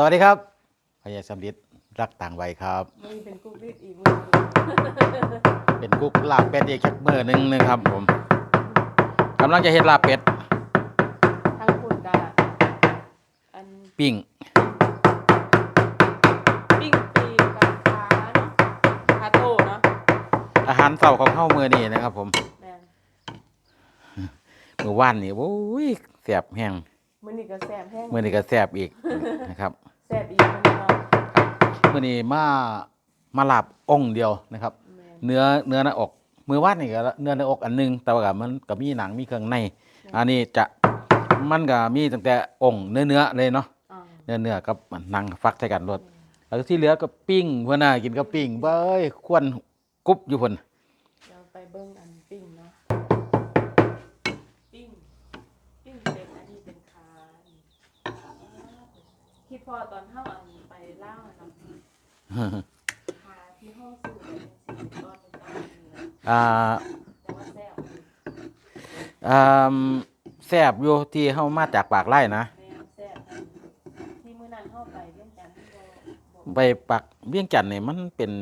สวัสดีครับพยาสำลิดรักต่างวัยครับมันเป็นกุ๊กรีดอีกมือเป็นกุ๊กลาบเป็ดอีกแค่มือหนึงนะครับผมกำลังจะเฮ็ดลาบเป็ดทั้งคุณกาอันปิ้งปิ้งปีกกับขาเนาะขาโตเนาะอาหารเช้าของเข้ามือนี่นะครับ ผมแม่นมือว่านนี่โอ้ยแสบแห้ง มื้อนี้ก็แซ่บแห้งมือนี่ก็แสบอีกนะครับ แซ่บอีกมื้อนี้เนาะมือนี้มามาลาบองค์เดียวนะครับ แม่นเนื้อเนื้อหน้าอกมือว่านนี่ก็เนื้อหน้าอกอันหนึง แต่ว่าก็มันก็มีหนังมีเครื่องใน อันนี้จะมันก็มีตั้งแต่องค์เนื้อเนื้อเลยเนาะอ่าเนื้อเนื้อกับหนังฟักใส่กันรสแล้วที่เหลือก็ปิ้งเพื่อนน่ะกินก็ปิ้งเบ้ยควนกรุบอยู่เพิ่น อตอนเฮาอันนี้ไปเล่าวอะเนาะขาที่เฮาซื้อไปเป็นสิบตอนเป็นตอนนี่แหละอ่าแต่ว่าแซ่บอ่าแซ่บอยู่ที่เฮามาจากปากไร่นะ แม่แซ่บอันที่มื้อนั้นเฮาไปเวียงจันทน์บ่บ่ไปปักเวียงจันทน์นี่มันเป็น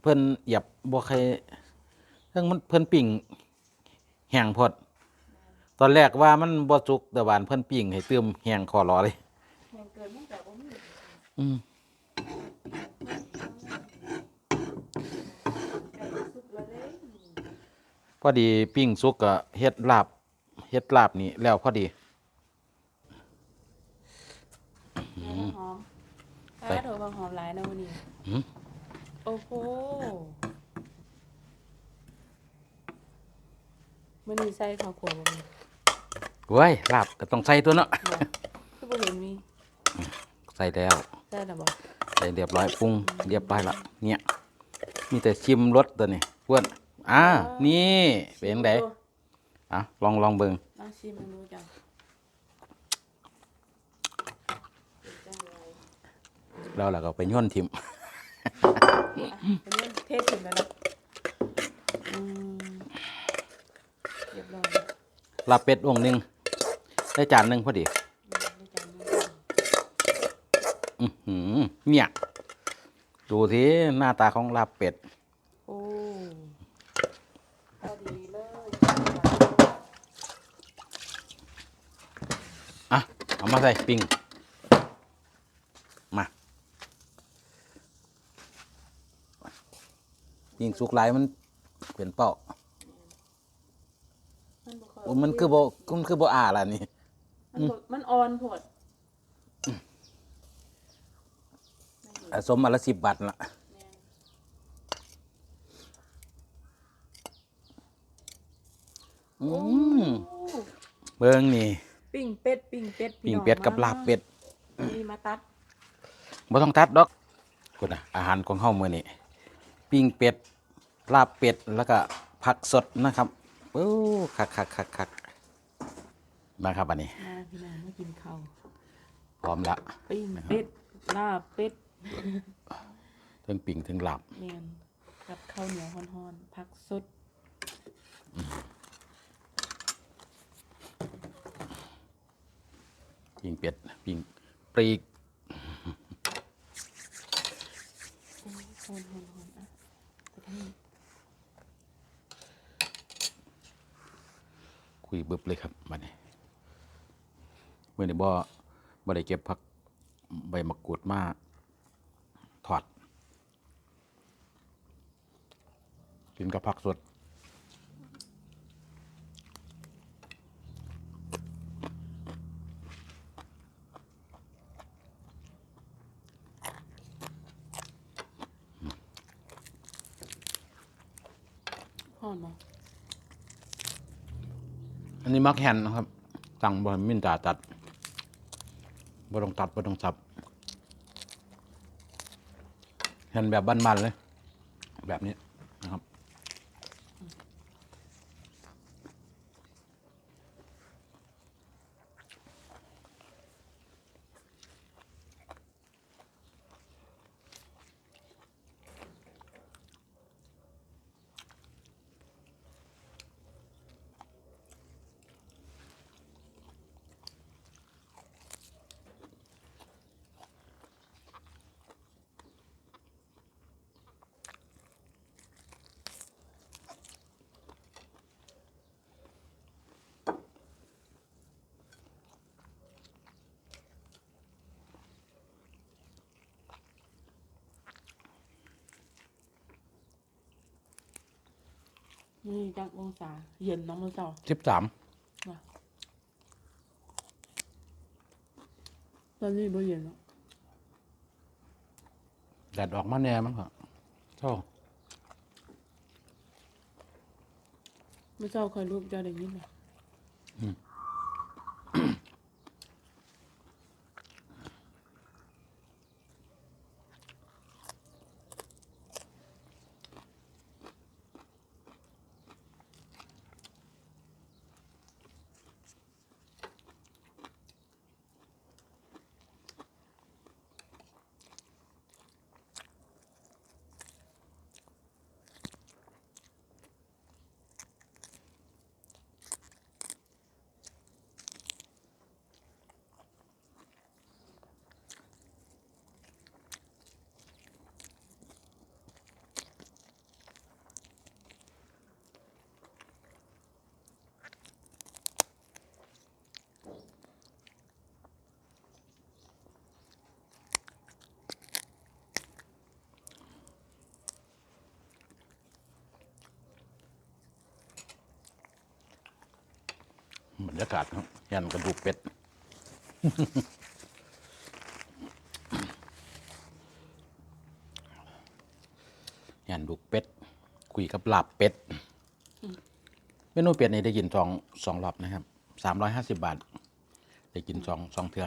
เพิ่นเหยียบบ่ใครเรื่องมันเพิ่นปิ้งแห้งพอดตอนแรกว่ามันบ่สุกแต่วานเพิ่นปิ้งให้เติมแห้งคอรอเลย แม่งเกินมันแต่บ่มี อืมไก่สุกแล้วเด้พอดีปิ้งสุกก็เฮ็ดลาบเฮ็ดลาบนี่แล้วพอดีแม่หอมไปถ้าโดนบางหอมหลายนะวันนี้หืมโอ้โหมื้อนี้ใส่ข้าวขัวบ่มีเว้ยลาบก็ต้องใส่ตัวเนาะบ่คือบ่เห็นมีใส่แล้ว ใส่แล้วบ่ใส่เรียบร้อยปรุงเรียบร้อยละเนี่ยมีแต่ชิมรสตัวนี้เพื่อนอ่านี่เป็นจังไดอะลองลองเบิ่งน่าชิมมันดูจังเป็นจังไรแล้วเราก็ไปย่นทิมอะเป็นเรื่องเทศถึงแล้วนะอืมเรียบร้อยลาบเป็ดวงหนึ่งได้จานหนึ่งพอดี อืมได้จังดู อือหือ เนี่ย ดูทีหน้าตาของลาบเป็ดโอ้พอดีเลยอะ เอามาใส่ปิ้งมาปิ้งสุกหลายมันเป็นเป้ามันบ่ค่อยโอ้มันคือบ่มันคือบ่อ่าล่ะนี่ มันบ่มันอ่อนโพด อะ สมมาละสิบบาทละอืมโอ้เบิ่งนี่ปิ้งเป็ดปิ้งเป็ดปิ้งเป็ดกับลาบเป็ดมีมาตัดบ่ต้องตัดดอกคุณอะอาหารของเฮามื้อนี้ปิ้งเป็ดลาบเป็ดแล้วก็ผักสดนะครับโอ้คักคักคักคักมาครับอันนี้มาพี่น้องมากินข้าวพร้อมละปิ้งเป็ดลาบเป็ด ถึงปิ้งถึงลาบเนียนกับข้าวเหนียวฮ้อนๆผักสดปิ้งเป็ดปิ้งปลีกฮ้อนๆฮ้อนๆอะไปทางนี้คุยบึบเลยครับบัดนี้มื้อนี้บ่บ่ได้เก็บผักใบมะกรูดมาทอด กินกับผักสดฮ้อนบ่อันนี้มักแฮนนะครับ สั่งบะมินจ่าตัดบ่ต้องตัดบ่ต้องสับแฮนแบบบ้านๆเลย แบบนี้นะครับ นี่จักองศา เย็นเน้องมือเสาสิบสามตอนนี้บ่เย็นแล้วแดดออกมาแน่มั้งเหรอเท่ามือเสาคอยรูปเจะได้ยินไหม ยากาศครับยันกระดูกเป็ดยันดูกเป็ด คุยกับลาบเป็ดเมนูเป็ดนี่ได้กินสองสองรอบนะครับสามร้อยห้าสิบบาท ได้กินสองสองเทือ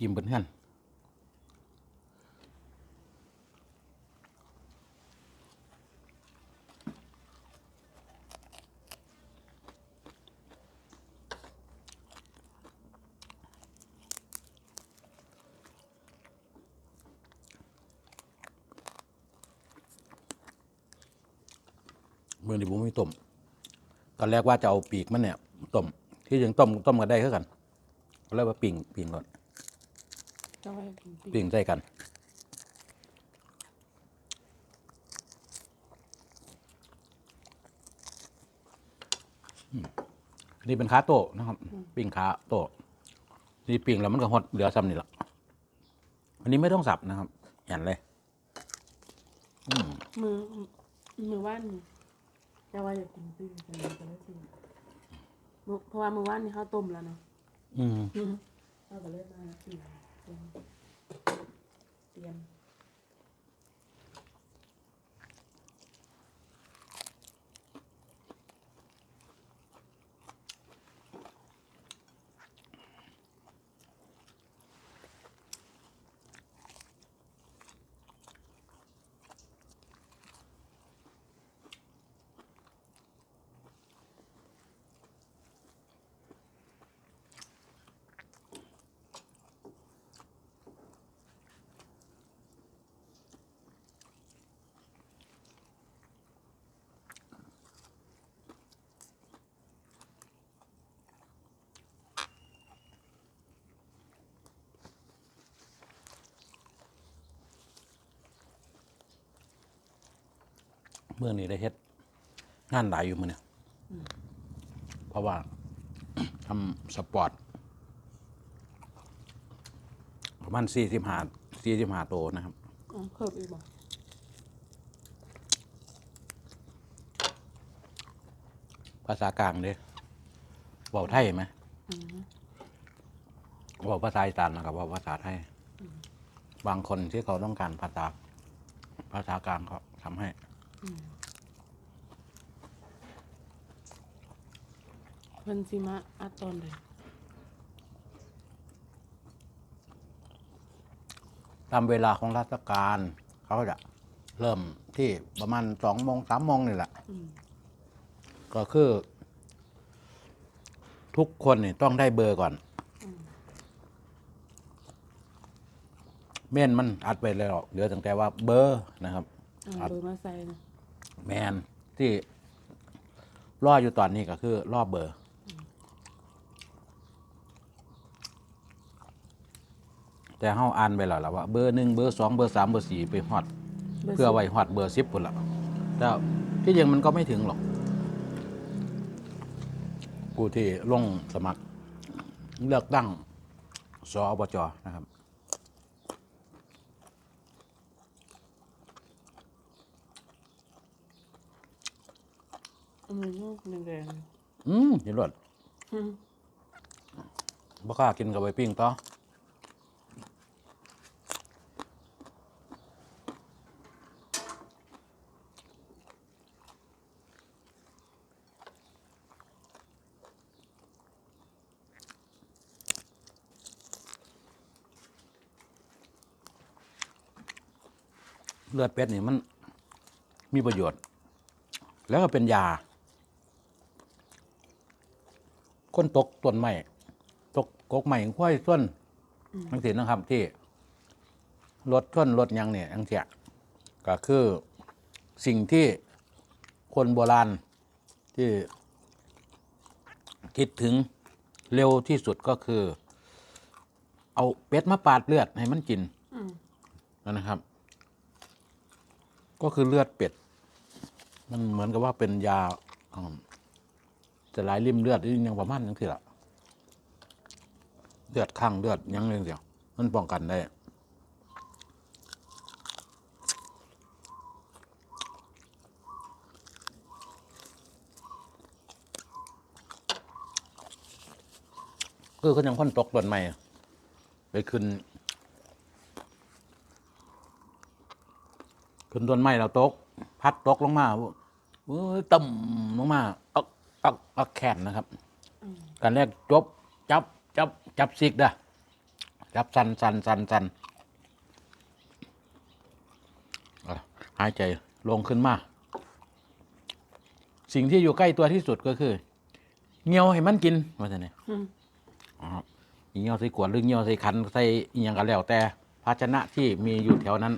ยิ้มเพื่อนมือนผ มไม่ต้มตอนแรกว่าจะเอาปีกมันเนี่ยต้มที่ยังต้มต้มกันได้เท่ากันก็เลยว่าปิ่งปิ่งก่อนเจ้าไว้กินปีปิ่งใส่กันอืมอัน นี่เป็นขาโต้นะครับ ปิ่งขาโต้นี่ปิ่งแล้วมันก็หดเหลือซ้ำนี่แหละอันนี้ไม่ต้องสับนะครับเห็นเลยมือมือว่าน นี่เจ้าว่าอยากกินปิ้งกันเลยก็เลยปิ้งมื้อเพราะว่ามือว่านนี่ข้าวต้มแล้วเนาะอืมข้าวก็เลยมาปิ้งเตรียมเตรียม เมื่อนี้ได้เฮ็ดงานหลายอยู่มือเนี่ยเพราะว่าทำสปอร์ตประมาณสี่สิบห้าสี่สิบห้าโตวนะครับอ๋อเพิ่มอีกบ่ภาษากลางเด้เว้าไทยไหมอืมเว้าภาษาอีสานนะครับเว้าภาษาไทยบางคนที่เขาต้องการภาษาภาษากลางเขาทำให้ เพิ่นสิมาอัดตอนใดตามเวลาของราชการ เขาจะเริ่มที่ประมาณสองโมงสามโมงนี่แหละอืมก็คือ ทุกคนนี่ต้องได้เบอร์ก่อน เม่นมันอัดไปแล้วเหลือตั้งแต่ว่าเบอร์นะครับ เอาเบอร์มาใส่นะ แมนที่รออยู่ตอนนี้ก็คือรอบเบอร์ แต่เฮาอ่านไปแล้วล่ะว่าเบอร์หนึ่งเบอร์สองเบอร์สามเบอร์สี่ไปฮอดบร์เพื่อไว้ฮอดเบอร์สิบพุ่นละแต่ที่จริงมันก็ไม่ถึงหรอกผู้ที่ลงสมัครเลือกตั้งสอบจนะครับ อืมแดงอืมเห็นรสๆอืมบ่กล้ากินกับไปปิ้งต่อเลือดเป็ดนี่มันมีประโยชน์ แล้วก็เป็นยา คนตกต้นไม้ตกกกใหม่ควายส้นทั้งสิ้นนะครับ ที่รถส้นรถหยังเนี่ยทั้งเสียก็คือสิ่งที่คนโบราณที่คิดถึงเร็วที่สุดก็คือ เอาเป็ดมาปาดเลือดให้มันกินอืมนั่นนะครับ ก็คือเลือดเป็ด มันเหมือนกับว่าเป็นยาอืม จะลายริมเลือดนี่ยังประมาณยังคือละเลือดข้างเลือดยังเรื่องเดียวมันป้องกันได้คือเขายังคนตกต้นใหม่ไปขึ้น ขึ้นต้นไม้เราตก พัดตกลงมาเอ้ยต่ำลงมา อักอักอักแขนนะครับการแรกจบจับจับจับซิกเด้อจับสันสันสันสันอะหายใจลงขึ้นมา สิ่งที่อยู่ใกล้ตัวที่สุดก็คือเงี้ยวให้มันกินว่าจะไหนอืมอ๋อเงี้ยวใส่ขวดหรือเงี้ยวใส่ขันใส่อิหยังก็แล้วแต่ภาชนะที่มีอยู่แถวนั้น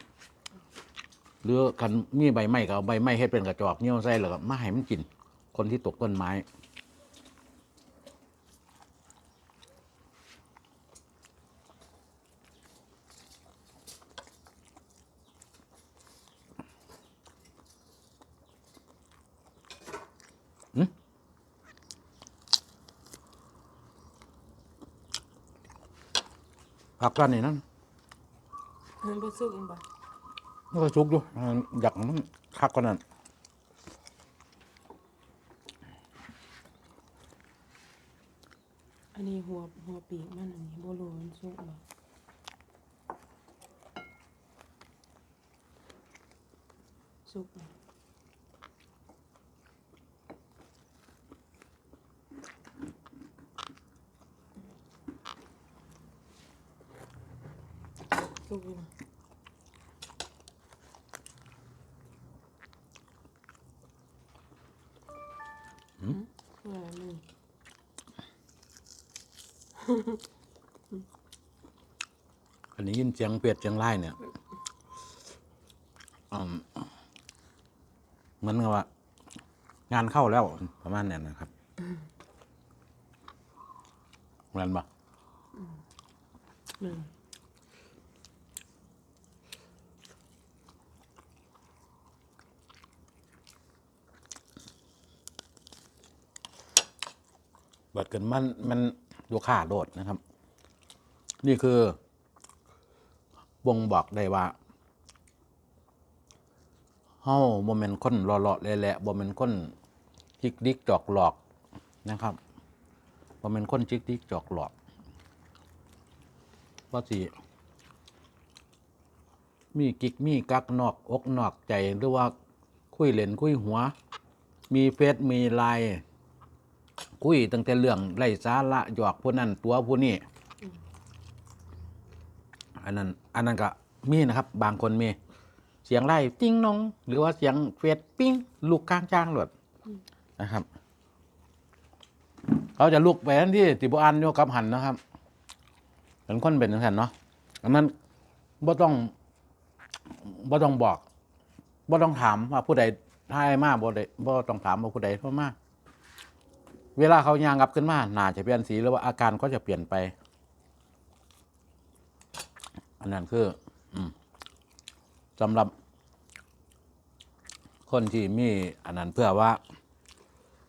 หรือคันมีใบไม้ก็เอาใบไม้ให้เป็นกระจอกเงี้ยวใส่แล้วก็มาให้มันกิน คนที่ตกต้นไม้ ผักร้านนี้นั่นเพิ่นบ่สุกอีกบ่มันก็สุกอยู่อ่าอยากมันคักกว่านั้น อันนี้หัวหัวปีกมันอันนี้โบโลมันสุกบ่สุกบ่สุกอยู่นะ อันนี้ยินเสียงเป็ดเสียงไล่เนี่ยอืมเหมือนกับว่า งานเข้าแล้วประมาณนั้นนะครับเหมือนปะหนึ่งเบิดกันมันมัน ดูค่าโดดนะครับ นี่คือบ่งบอกได้ว่าเฮาบ่แม่นคนหล่อๆแหละๆบ่แม่นคนจิกดิกจอกหลอกนะครับบ่แม่นคนจิกดิกจอกหลอกว่าสิมีกิกมีกักนอกอกนอกใจหรือว่าคุยเล่นคุยหัว มีเฟซมีไลน์ คุยตั้งแต่เรื่องไร้สาระหยอกผู้นั้นตัวผู้นี้อันนั้นอันนั้นก็มีนะครับ บางคนมี เสียงไล่ติ้งนอง หรือว่าเสียงเฟดปิ้งลูกกลางจ้างหลดนะครับเขาจะลุกไปทันที่ติบอันโยกับหันนะครับเป็นคนเป็นทังสันเนาะอันนั้นบ่ต้องบ่ต้องบอกบ่ต้องถามว่าผู้ใดทายมากบ่ได้บ่ต้องถามว่าผู้ใดโทรมาก เวลาเขายางกลับขึ้นมาหนาจะเปลี่ยนสีหรือว่าอาการก็จะเปลี่ยนไป อันนั้นคือสำหรับ คนที่มีอันนั้นเพื่อว่า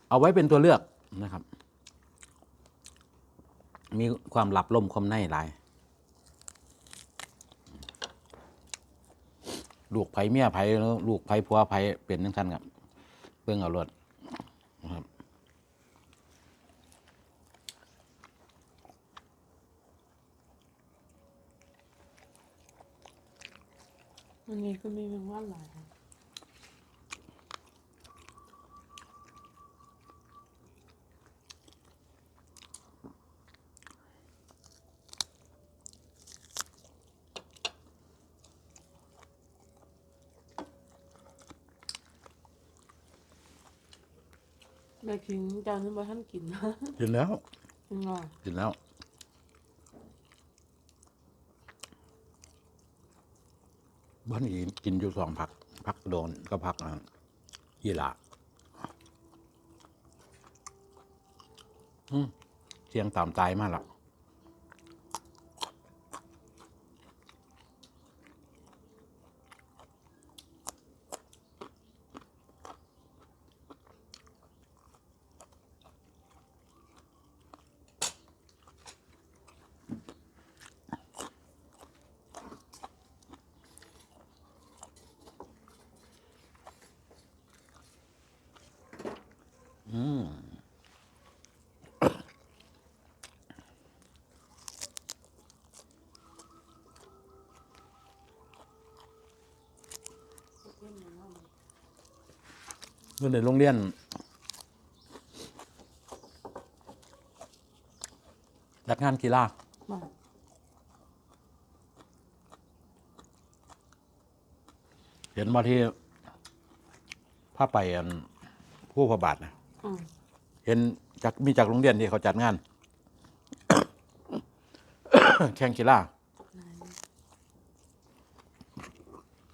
เอาไว้เป็นตัวเลือกนะครับ มีความหลับลมคมในหลายลูกไผ่เมียไผ่ลูกไผ่ผัวไผ่เป็นทั้งท่านครับเบิ่งเอารถ อันนี้ก็มีแมงวันหลายค่ะแม่คิงจานนึงบ่ท่านกินนะกินแล้วจริงเหรอกินแล้ว บ้านอีกินอยู่สองผักผักโดนก็ผักอะยี่หละเสียงตามตายมากละอืม เมื่อในโรงเรียนจัดงานกีฬามาเห็นว่าที่ผ้าไปอันผู้พระบาทนะอืมเห็นจากมีจากโรงเรียนที่เขาจัดงาน แข่งกีฬา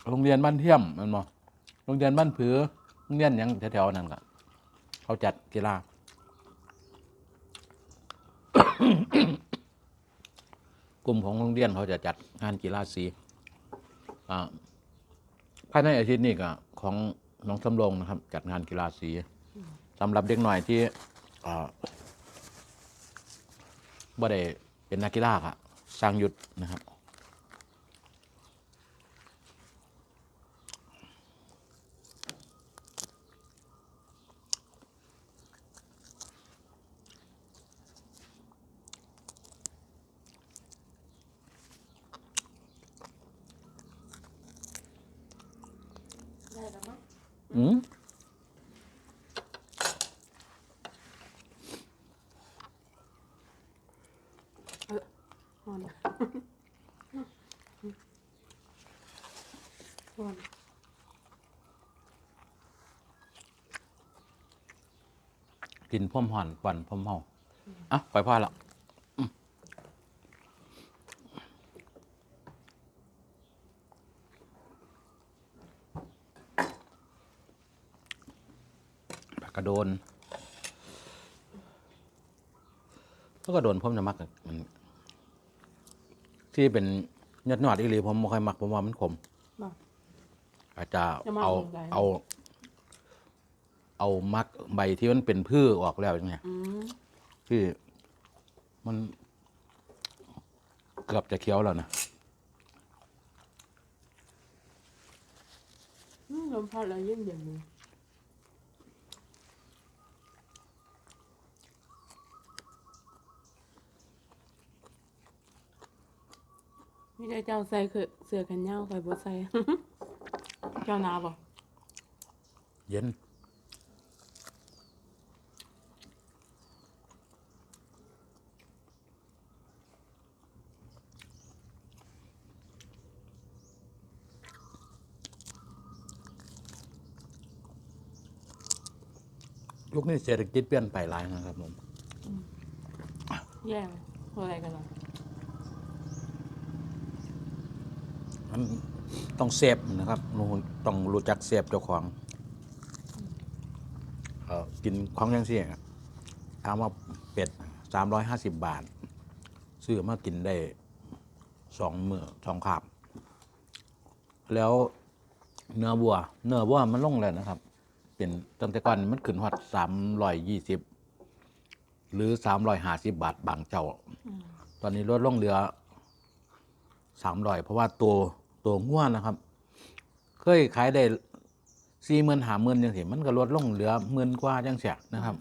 โรงเรียนบ้านเทียมแมันมโรงเรียนบ้านผือโรง เรียนยังแถวๆนั้นก็เขาจัดกีฬากลุ่มของโรงเรียนเขาจะจัดงานกีฬาสีอ่าภายในอาทิตย์นี้ก็ของน้องสำโรงนะครับ จัดงานกีฬาสีสำหรับเด็กหน่อยที่อ่าบ่ได้เป็นนักกีฬาค่ะสร้างหยุดนะครับ ได้แล้วมั้ง อืมฮอนฮอนกินพ่อมห่อนก่อนพ่อมเมาอะปล่อยพ่อละอืมปา กกระโดนแล้วก็โดนพ่อมจะมักอะมัน ที่เป็นยอดนอดอีหลีผมไม่ค่อยมักผมว่ามันขมมาอาจจะจะมักเอายังไงเอา เอามักใบที่มันเป็นพืชออกแล้วอย่างเงี้ย อืมที่มันเกือบจะเคี้ยวแล้วนะอืมลมพัดแล้วเย็นเย็นเลย ม่ได้เจ้าใส่คือเสื้อแขนยาวใส่บ่ใส่ เจ้าหนาวบ่เย็น ยุคนี้เศรษฐกิจเปลี่ยนไปหลายนะครับผม แย่ไหมอะไรกันล่ะ มัน ต้องเซฟนะครับต้องรู้จักเซฟเจ้าของกินของยังเสี่ยงถามว่าเป็ดสามร้อยห้าสิบบาท ซื้อมากินได้สองมือสองขาบ แล้วเนื้อวัว เนื้อวัวมันลงแล้วนะครับ เป็นตั้งแต่ก่อนมันขึ้นฮอดสามร้อยยี่สิบหรือสามร้อยห้าสิบบาทบางเจ้า ตอนนี้ลดลงเหลือสามร้อยเพราะว่าตัว ตัวง่วนะครับ เคยขายได้สี่หมื่นหาหมื่นยังสิมันก็ลดลงเหลือหมื่นกว่าจังเสียนะครับ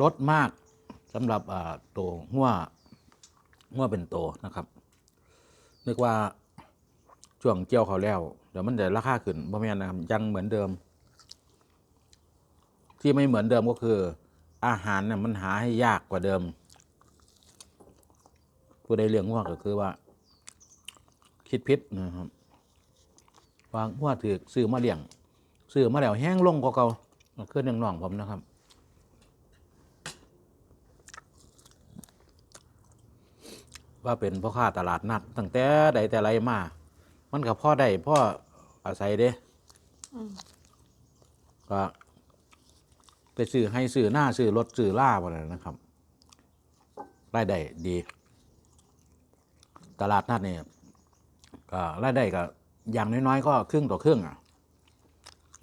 ลดมากสำหรับตัวง่วง่วเป็นตัวนะครับนึกว่าช่วงเกี่ยวเขาแล้ว เดี๋ยวมันจะราคาขึ้นบ่แม่นนะครับยังเหมือนเดิม ที่ไม่เหมือนเดิมก็คือ อาหารเนี่ยมันหาให้ยากกว่าเดิมผู้ใดเลี้ยงวัวก็คือว่า คิดพิษนะครับวางวัวถือซื้อมาเลี้ยงซื้อมาแล้วแห้งลงกว่าเก่าคือหนึ่งน้องผมนะครับว่าเป็นพ่อค้าตลาดนัดตั้งแต่ใดแต่ไรมา มันกับพ่อได้พ่ออาศัยเด้อืมก็ไปซื้อให้ซื้อหน้าซื้อรถซื้อล่าหมดเลยนะครับรายได้ดี ตลาดนัดเนี่ย ก็รายได้ก็อย่างน้อยๆก็ครึ่งต่อครึ่งอะ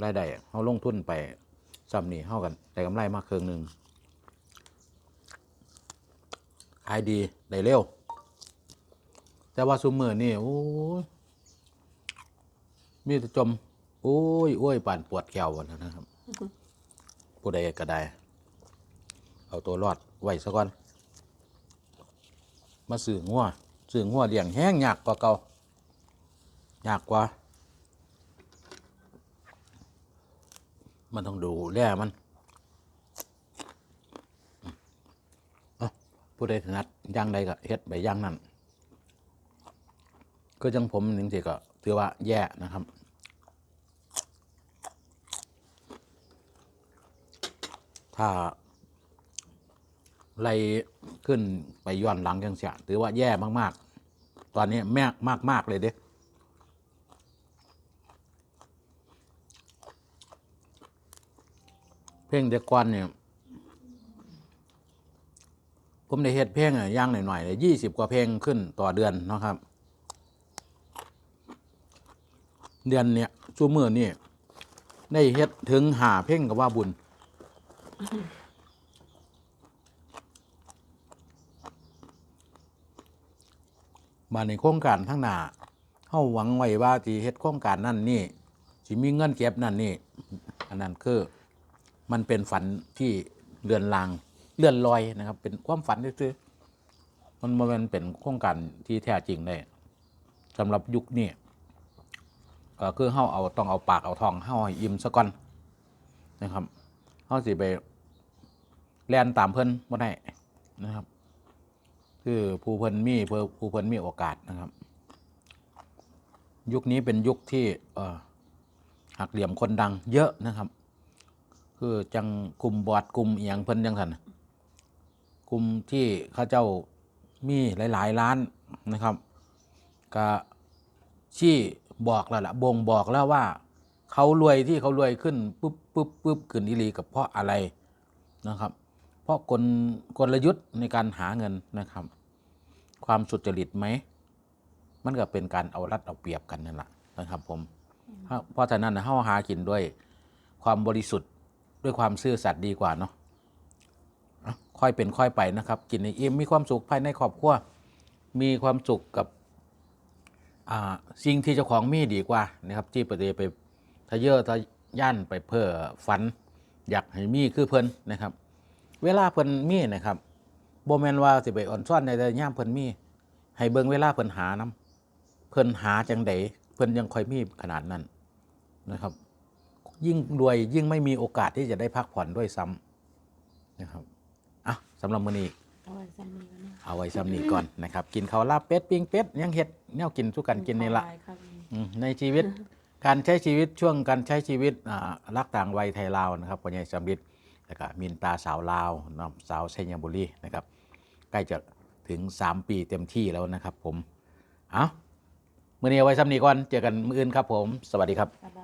รายได้เขาลงทุนไปซ้ำนี่เท่ากันได้กำไรมากครึ่งหนึ่งขายดี ได้เร็ว แต่ว่าซุมเมือนี่โอ้ยมีแต่จมโอ้ยอ้ยป่านปวดแขวหมดแล้วนะครับ ผู้ใดก็ได้ เอาตัวรอดไว้ซะก่อน มาสื่องัวสื่องัวเลี้ยงแห้งยากกว่าเก่า ยากกว่า มันต้องดูแลมันอ้าผู้ใดถนัดย่างใดก็เฮ็ดไปย่างนั้นก็จังผมหนึ่งสิก็ถือว่าแย่นะครับถ้าไล่ขึ้นไปย้อนหลังจังเสียถือว่าแย่มาก ๆ ตอนนี้แม่มากมากๆเลยเด้ เพลงเด็กกวนเนี่ยผมได้เฮ็ดเพลงอย่างหน่อยๆเลยยี่สิบกว่าเพลงขึ้นต่อเดือนนะครับ เดือนเนี่ยชั่วมือนี่ได้เฮ็ดถึงหาเพลงกับว่าบุญ มาในโครงการทั้งหน้าเฮาหวังไว้ว่าสิเฮ็ดโครงการนั่นนี่สิมีเงินเก็บนั่นนี่ อันนั้นคือ มันเป็นฝันที่เลือนลางเลื่อนลอยนะครับ เป็นความฝันซื่อมันมันเป็นโครงการที่แท้จริงได้สำหรับยุคนี้ก็คือเฮาเอาต้องเอาปากเอาทองเฮาให้อิ่มซะก่อนนะครับเฮาสิไปแล่นตามเพิ่นบ่ได้นะครับ คือผู้เพิ่นมีเพื่อผู้เพิ่นมีโอกาสนะครับ ยุคนี้เป็นยุคที่หักเหลี่ยมคนดังเยอะนะครับ คือจังกลุ่มบอดกลุ่มอหย่างเพิ่นจังสันกลุ่มที่เขาเจ้ามีหลายๆล้านนะครับก็ชี้บอกแล้วล่ะบ่งบอกแล้วว่า เขารวยที่เขารวยขึ้นปุ๊บปุ๊บปุ๊บขึ้นอีหลีกับเพราะอะไรนะครับ เพราะกลกลยุทธ์ในการหาเงินนะครับ ความสุจริตไหม มันก็เป็นการเอารัดเอาเปรียบกันนั่นแหละนะครับ ผม เพราะฉะนั้นนะเฮาหากินด้วยความบริสุทธิ์ ด้วยความซื่อสัตย์ดีกว่าเนาะค่อยเป็นค่อยไปนะครับ กินในอิ่มมีความสุขภายในครอบครัวมีความสุขกับสิ่งที่เจ้าของมีดีกว่านะครับที่ปฏิไปทะเยอทะย่านไปเพื่อฝัน อยากให้มีคือเพิ่นนะครับ เวลาเพิ่นมีนะครับโบแมนว่าสิไปอ่อนซ่อนในแต่ย่ามเพิ่นมี ให้เบิ่งเวลาเพิ่นหานํเพิ่นหาจังไดเพิ่นยังค่อยมีขนาดนั้นนะครับ ยิ่งรวยยิ่งไม่มีโอกาสที่จะได้พักผ่อนด้วยซ้ำนะครับอะสำหรับมื้อนี้เอาไว้ซ้ำนี้กันนะเอาไว้ซ้ำนี้ก่อนนะครับ กินข้าวลาบเป็ดปิ้งเป็ดยังเฮ็ดแนวกินสู้กันกินนี่ละขอบายครับ อืมในชีวิต การใช้ชีวิตช่วงการใช้ชีวิตอ่ารักต่างวัยไทยลาวนะครับพ่อใหญ่สำริดแล้วก็มินตาสาวลาวน้องสาวชัยบุรีนะครับ ใกล้จะถึง 3 ปีเต็มที่แล้วนะครับผม เอามื่อนี้เอาไว้ซ้ำนี้ก่อน เจอกันมื้ออื่นครับผม สวัสดีครับบ๊ายบ